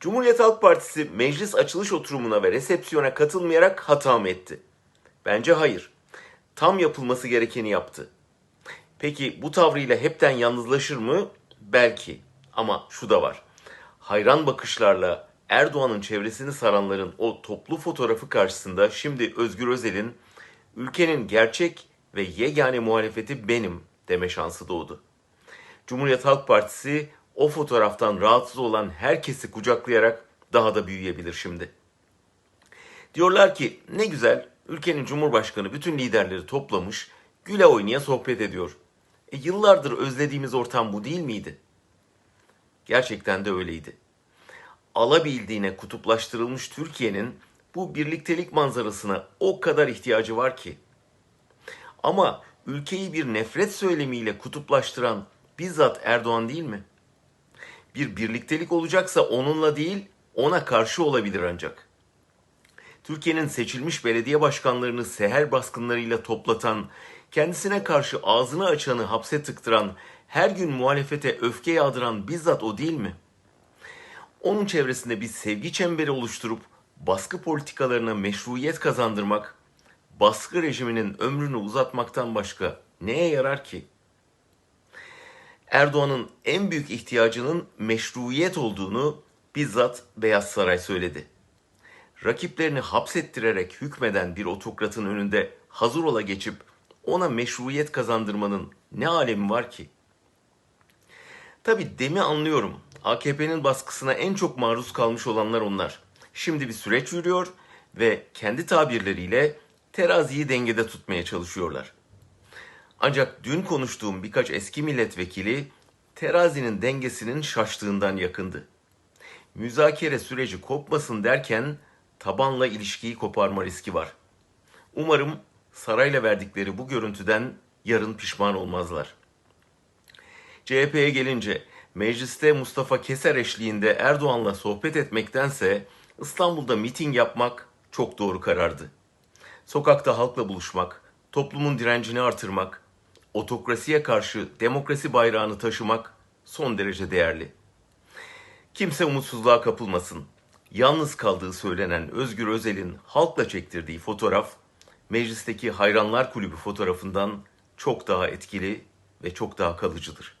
Cumhuriyet Halk Partisi meclis açılış oturumuna ve resepsiyona katılmayarak hata mı etti? Bence hayır. Tam yapılması gerekeni yaptı. Peki bu tavrıyla hepten yalnızlaşır mı? Belki. Ama şu da var. Hayran bakışlarla Erdoğan'ın çevresini saranların o toplu fotoğrafı karşısında şimdi Özgür Özel'in ülkenin gerçek ve yegane muhalefeti benim deme şansı doğdu. Cumhuriyet Halk Partisi o fotoğraftan rahatsız olan herkesi kucaklayarak daha da büyüyebilir şimdi. Diyorlar ki ne güzel ülkenin cumhurbaşkanı bütün liderleri toplamış güle oynaya sohbet ediyor. E, yıllardır özlediğimiz ortam bu değil miydi? Gerçekten de öyleydi. Alabildiğine kutuplaştırılmış Türkiye'nin bu birliktelik manzarasına o kadar ihtiyacı var ki. Ama ülkeyi bir nefret söylemiyle kutuplaştıran bizzat Erdoğan değil mi? Bir birliktelik olacaksa onunla değil, ona karşı olabilir ancak. Türkiye'nin seçilmiş belediye başkanlarını seher baskınlarıyla toplatan, kendisine karşı ağzını açanı hapse tıktıran, her gün muhalefete öfke yağdıran bizzat o değil mi? Onun çevresinde bir sevgi çemberi oluşturup baskı politikalarına meşruiyet kazandırmak, baskı rejiminin ömrünü uzatmaktan başka neye yarar ki? Erdoğan'ın en büyük ihtiyacının meşruiyet olduğunu bizzat Beyaz Saray söyledi. Rakiplerini hapsettirerek hükmeden bir otokratın önünde hazır ola geçip ona meşruiyet kazandırmanın ne alemi var ki? Tabi demi anlıyorum. AKP'nin baskısına en çok maruz kalmış olanlar onlar. Şimdi bir süreç yürüyor ve kendi tabirleriyle teraziyi dengede tutmaya çalışıyorlar. Ancak dün konuştuğum birkaç eski milletvekili terazinin dengesinin şaştığından yakındı. Müzakere süreci kopmasın derken tabanla ilişkiyi koparma riski var. Umarım sarayla verdikleri bu görüntüden yarın pişman olmazlar. CHP'ye gelince mecliste Mustafa Keser eşliğinde Erdoğan'la sohbet etmektense İstanbul'da miting yapmak çok doğru karardı. Sokakta halkla buluşmak, toplumun direncini artırmak, otokrasiye karşı demokrasi bayrağını taşımak son derece değerli. Kimse umutsuzluğa kapılmasın. Yalnız kaldığı söylenen Özgür Özel'in halkla çektirdiği fotoğraf meclisteki Hayranlar Kulübü fotoğrafından çok daha etkili ve çok daha kalıcıdır.